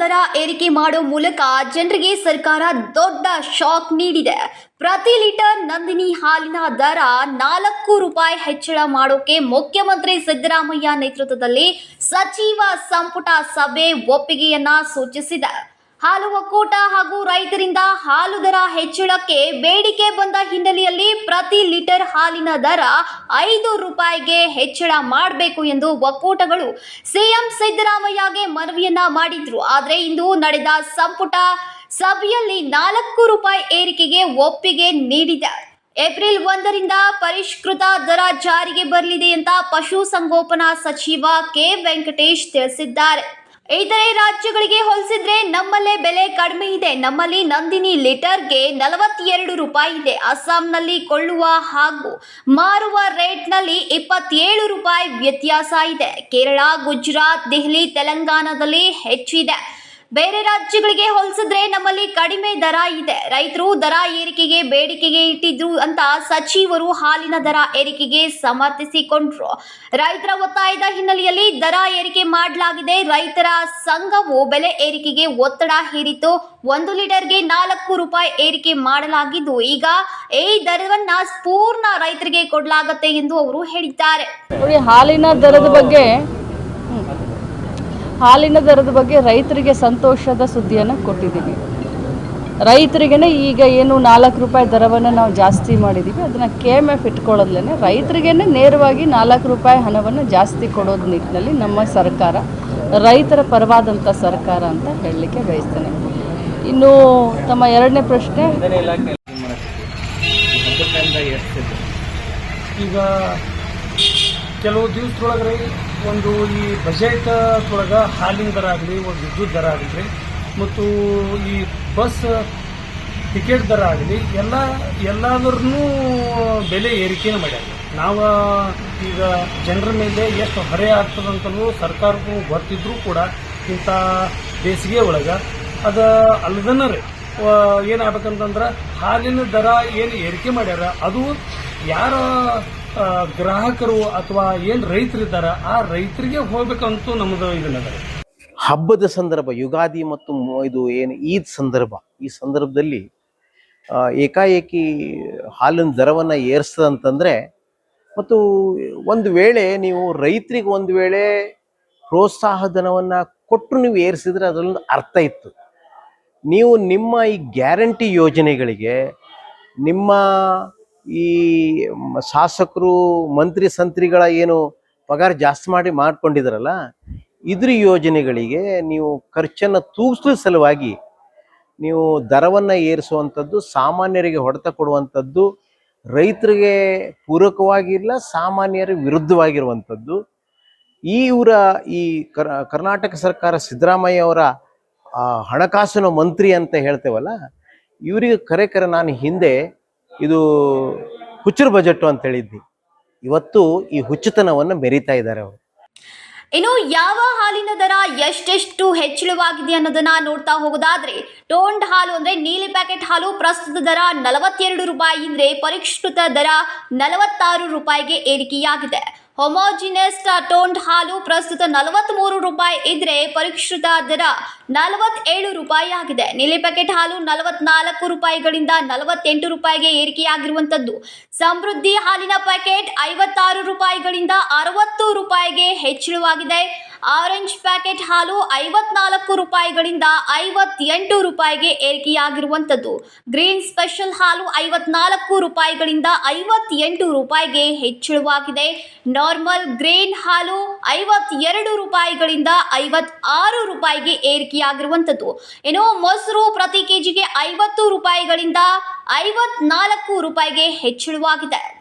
ದರ ಏರಿಕೆ ಮಾಡೋ ಮೂಲಕ ಜನರಿಗೆ ಸರ್ಕಾರ ದೊಡ್ಡ ಶಾಕ್ ನೀಡಿದೆ. ಪ್ರತಿ ಲೀಟರ್ ನಂದಿನಿ ಹಾಲಿನ ದರ ನಾಲ್ಕು ರೂಪಾಯಿ ಹೆಚ್ಚಳ ಮಾಡೋಕೆ ಮುಖ್ಯಮಂತ್ರಿ ಸಿದ್ದರಾಮಯ್ಯ ನೇತೃತ್ವದಲ್ಲಿ ಸಚಿವ ಸಂಪುಟ ಸಭೆ ಒಪ್ಪಿಗೆಯನ್ನ ಸೂಚಿಸಿದೆ. ಹಾಲು ಒಕ್ಕೂಟ ಹಾಗೂ ರೈತರಿಂದ ಹಾಲು ದರ ಹೆಚ್ಚಳಕ್ಕೆ ಬೇಡಿಕೆ ಬಂದ ಹಿನ್ನೆಲೆಯಲ್ಲಿ ಪ್ರತಿ ಲೀಟರ್ ಹಾಲಿನ ದರ ಐದು ರೂಪಾಯಿಗೆ ಹೆಚ್ಚಳ ಮಾಡಬೇಕು ಎಂದು ಒಕ್ಕೂಟಗಳು ಸಿಎಂ ಸಿದ್ದರಾಮಯ್ಯಗೆ ಮನವಿಯನ್ನ ಮಾಡಿದ್ರು. ಆದರೆ ಇಂದು ನಡೆದ ಸಂಪುಟ ಸಭೆಯಲ್ಲಿ ನಾಲ್ಕು ರೂಪಾಯಿ ಏರಿಕೆಗೆ ಒಪ್ಪಿಗೆ ನೀಡಿದೆ. ಏಪ್ರಿಲ್ ಒಂದರಿಂದ ಪರಿಷ್ಕೃತ ದರ ಜಾರಿಗೆ ಬರಲಿದೆ ಅಂತ ಪಶುಸಂಗೋಪನಾ ಸಚಿವ ಕೆ ವೆಂಕಟೇಶ್ ತಿಳಿಸಿದ್ದಾರೆ. ಇತರೆ ರಾಜ್ಯಗಳಿಗೆ ಹೋಲಿಸಿದ್ರೆ ನಮ್ಮಲ್ಲೇ ಬೆಲೆ ಕಡಿಮೆ ಇದೆ. ನಮ್ಮಲ್ಲಿ ನಂದಿನಿ ಲೀಟರ್ಗೆ ನಲವತ್ತೆರಡು ರೂಪಾಯಿ ಇದೆ. ಅಸ್ಸಾಂನಲ್ಲಿ ಕೊಳ್ಳುವ ಹಾಗೂ ಮಾರುವ ರೇಟ್ನಲ್ಲಿ ಇಪ್ಪತ್ತೇಳು ರೂಪಾಯಿ ವ್ಯತ್ಯಾಸ ಇದೆ. ಕೇರಳ, ಗುಜರಾತ್, ದೆಹಲಿ, ತೆಲಂಗಾಣದಲ್ಲಿ ಹೆಚ್ಚಿದೆ. ಬೇರೆ ರಾಜ್ಯಗಳಿಗೆ ಹೋಲಿಸಿದ್ರೆ ನಮ್ಮಲ್ಲಿ ಕಡಿಮೆ ದರ ಇದೆ. ರೈತರು ದರ ಏರಿಕೆಗೆ ಬೇಡಿಕೆಗೆ ಇಟ್ಟಿದ್ರು ಅಂತ ಸಚಿವರು ಹಾಲಿನ ದರ ಏರಿಕೆಗೆ ಸಮರ್ಥಿಸಿಕೊಂಡ್ರು. ರೈತರ ಒತ್ತಾಯದ ಹಿನ್ನೆಲೆಯಲ್ಲಿ ದರ ಏರಿಕೆ ಮಾಡಲಾಗಿದೆ. ರೈತರ ಸಂಘವು ಬೆಲೆ ಏರಿಕೆಗೆ ಒತ್ತಡ ಹೇರಿತು ಒಂದು ಲೀಟರ್ಗೆ ನಾಲ್ಕು ರೂಪಾಯಿ ಏರಿಕೆ ಮಾಡಲಾಗಿದ್ದು, ಈಗ ಈ ದರವನ್ನ ಪೂರ್ಣ ರೈತರಿಗೆ ಕೊಡಲಾಗುತ್ತೆ ಎಂದು ಅವರು ಹೇಳಿದ್ದಾರೆ. ಹಾಲಿನ ದರದ ಬಗ್ಗೆ. ಹಾಲಿನ ದರದ ಬಗ್ಗೆ ರೈತರಿಗೆ ಸಂತೋಷದ ಸುದ್ದಿಯನ್ನು ಕೊಟ್ಟಿದ್ದೀವಿ. ರೈತರಿಗೇ ಈಗ ಏನು ನಾಲ್ಕು ರೂಪಾಯಿ ದರವನ್ನು ನಾವು ಜಾಸ್ತಿ ಮಾಡಿದ್ದೀವಿ ಅದನ್ನು ಕೆ ಎಂ ಎಫ್ ಇಟ್ಕೊಳ್ಳೋದ್ಲೇ ರೈತರಿಗೇ ನೇರವಾಗಿ ನಾಲ್ಕು ರೂಪಾಯಿ ಹಣವನ್ನು ಜಾಸ್ತಿ ಕೊಡೋದು ನಿಟ್ಟಿನಲ್ಲಿ ನಮ್ಮ ಸರ್ಕಾರ, ರೈತರ ಪರವಾದಂಥ ಸರ್ಕಾರ ಅಂತ ಹೇಳಲಿಕ್ಕೆ ಬಯಸ್ತೇನೆ. ಇನ್ನು ತಮ್ಮ ಎರಡನೇ ಪ್ರಶ್ನೆ. ಈಗ ಕೆಲವು ದಿವಸದೊಳಗೆ ಒಂದು ಈ ಬಜೆಟ್ ಹಾಲಿನ ದರ ಆಗಲಿ, ಒಂದು ವಿದ್ಯುತ್ ದರ ಆಗಲಿ, ಮತ್ತು ಈ ಬಸ್ ಟಿಕೆಟ್ ದರ ಆಗಲಿ, ಎಲ್ಲ ಎಲ್ಲಾದ್ರೂ ಬೆಲೆ ಏರಿಕೆನ ಮಾಡ್ಯಾರ. ನಾವು ಈಗ ಜನರ ಮೇಲೆ ಎಷ್ಟು ಹೊರೆ ಆಗ್ತದಂತಲೂ ಸರ್ಕಾರಕ್ಕೂ ಗೊತ್ತಿದ್ರೂ ಕೂಡ ಇಂಥ ಬೇಸಿಗೆ ಒಳಗೆ ಅದು ಅಲ್ದನ ರೀ. ಏನಾಗಬೇಕಂತಂದ್ರೆ ಹಾಲಿನ ದರ ಏನು ಏರಿಕೆ ಮಾಡ್ಯಾರ, ಅದು ಯಾರ ಗ್ರಾಹಕರು ಅಥವಾ ಏನು ರೈತರಿದ್ದಾರ ಆ ರೈತರಿಗೆ ಹೋಗ್ಬೇಕಂತೂ ನಮ್ದು ಇದನ್ನದ ಹಬ್ಬದ ಸಂದರ್ಭ, ಯುಗಾದಿ ಮತ್ತು ಇದು ಏನು ಈದ್ ಸಂದರ್ಭ, ಈ ಸಂದರ್ಭದಲ್ಲಿ ಏಕಾಏಕಿ ಹಾಲಿನ ದರವನ್ನು ಏರಿಸ್ತದಂತಂದರೆ ಮತ್ತು ಒಂದು ವೇಳೆ ನೀವು ರೈತರಿಗೆ ಒಂದು ವೇಳೆ ಪ್ರೋತ್ಸಾಹ ಧನವನ್ನು ಕೊಟ್ಟು ನೀವು ಏರಿಸಿದ್ರೆ ಅದರಲ್ಲೊಂದು ಅರ್ಥ ಇತ್ತು. ನೀವು ನಿಮ್ಮ ಈ ಗ್ಯಾರಂಟಿ ಯೋಜನೆಗಳಿಗೆ ನಿಮ್ಮ ಈ ಶಾಸಕರು, ಮಂತ್ರಿ, ಸಂತ್ರಿಗಳ ಏನು ಪಗಾರ ಜಾಸ್ತಿ ಮಾಡಿ ಮಾಡಿಕೊಂಡಿದ್ರಲ್ಲ, ಇದ್ರ ಯೋಜನೆಗಳಿಗೆ ನೀವು ಖರ್ಚನ್ನು ತೂಗಿಸಲು ಸಲುವಾಗಿ ನೀವು ದರವನ್ನು ಏರಿಸುವಂಥದ್ದು, ಸಾಮಾನ್ಯರಿಗೆ ಹೊಡೆತ ಕೊಡುವಂಥದ್ದು, ರೈತರಿಗೆ ಪೂರಕವಾಗಿಲ್ಲ ಸಾಮಾನ್ಯರ ವಿರುದ್ಧವಾಗಿರುವಂಥದ್ದು. ಈ ಇವರ ಈ ಕರ್ನಾಟಕ ಸರ್ಕಾರ ಸಿದ್ದರಾಮಯ್ಯ ಅವರ ಆ, ಹಣಕಾಸಿನ ಮಂತ್ರಿ ಅಂತ ಹೇಳ್ತೇವಲ್ಲ ಇವರಿಗೆ ಕರೆ ಕರೆ ನಾನು ಹಿಂದೆ ಇದು ಹುಚ್ಚರ ಬಜೆಟ್ ಅಂತ ಹೇಳಿದ್ವಿ ಇವತ್ತು ಈ ಹುಚ್ಚುತನವನ್ನು ಮೆರಿತಾ ಇದ್ದಾರೆ ಅವರು. ಇನ್ನು ಯಾವ ಹಾಲಿನ ದರ ಎಷ್ಟೆಷ್ಟು ಹೆಚ್ಚಳವಾಗಿದೆ ಅನ್ನೋದನ್ನ ನೋಡ್ತಾ ಹೋಗೋದಾದ್ರೆ ಟೋಂಡ್ ಹಾಲು ಅಂದ್ರೆ ನೀಲಿ ಪ್ಯಾಕೆಟ್ ಹಾಲು ಪ್ರಸ್ತುತ ದರ ನಲವತ್ತೆರಡು ರೂಪಾಯಿ ಅಂದ್ರೆ ಪರಿಷ್ಕೃತ ದರ ನಲವತ್ತಾರು ರೂಪಾಯಿಗೆ ಏರಿಕೆಯಾಗಿದೆ. ಹೊಮೋಜಿನಸ್ ಟೋಂಡ್ ಹಾಲು ಪ್ರಸ್ತುತ ನಲವತ್ತ್ಮೂರು ರೂಪಾಯಿ ಇದ್ರೆ ಪರಿಷ್ಕೃತ ದರ ನಲವತ್ತೇಳು ರೂಪಾಯಿ ಆಗಿದೆ. ನೀಲಿ ಪ್ಯಾಕೆಟ್ ಹಾಲು ನಲವತ್ನಾಲ್ಕು ರೂಪಾಯಿಗಳಿಂದ ನಲವತ್ತೆಂಟು ರೂಪಾಯಿಗೆ ಏರಿಕೆಯಾಗಿರುವಂತದ್ದು ಸಮೃದ್ಧಿ ಹಾಲಿನ ಪ್ಯಾಕೆಟ್ ಐವತ್ತಾರು ರೂಪಾಯಿಗಳಿಂದ ಅರವತ್ತು ರೂಪಾಯಿಗೆ ಹೆಚ್ಚಳವಾಗಿದೆ. ಆರೆಂಜ್ ಪ್ಯಾಕೆಟ್ ಹಾಲು ಐವತ್ನಾಲ್ಕು ರೂಪಾಯಿಗಳಿಂದ ಐವತ್ತೆಂಟು ರೂಪಾಯಿಗೆ ಏರಿಕೆಯಾಗಿರುವಂಥದ್ದು. ಗ್ರೀನ್ ಸ್ಪೆಷಲ್ ಹಾಲು ಐವತ್ನಾಲ್ಕು ರೂಪಾಯಿಗಳಿಂದ ಐವತ್ತೆಂಟು ರೂಪಾಯಿಗೆ ಹೆಚ್ಚಳವಾಗಿದೆ. ನಾರ್ಮಲ್ ಗ್ರೀನ್ ಹಾಲು ಐವತ್ತೆರಡು ರೂಪಾಯಿಗಳಿಂದ ಐವತ್ತಾರು ರೂಪಾಯಿಗೆ ಏರಿಕೆಯಾಗಿರುವಂಥದ್ದು. ಏನು ಮೊಸರು ಪ್ರತಿ ಕೆಜಿಗೆ ಐವತ್ತು ರೂಪಾಯಿಗಳಿಂದ ಐವತ್ನಾಲ್ಕು ರೂಪಾಯಿಗೆ ಹೆಚ್ಚಳವಾಗಿದೆ.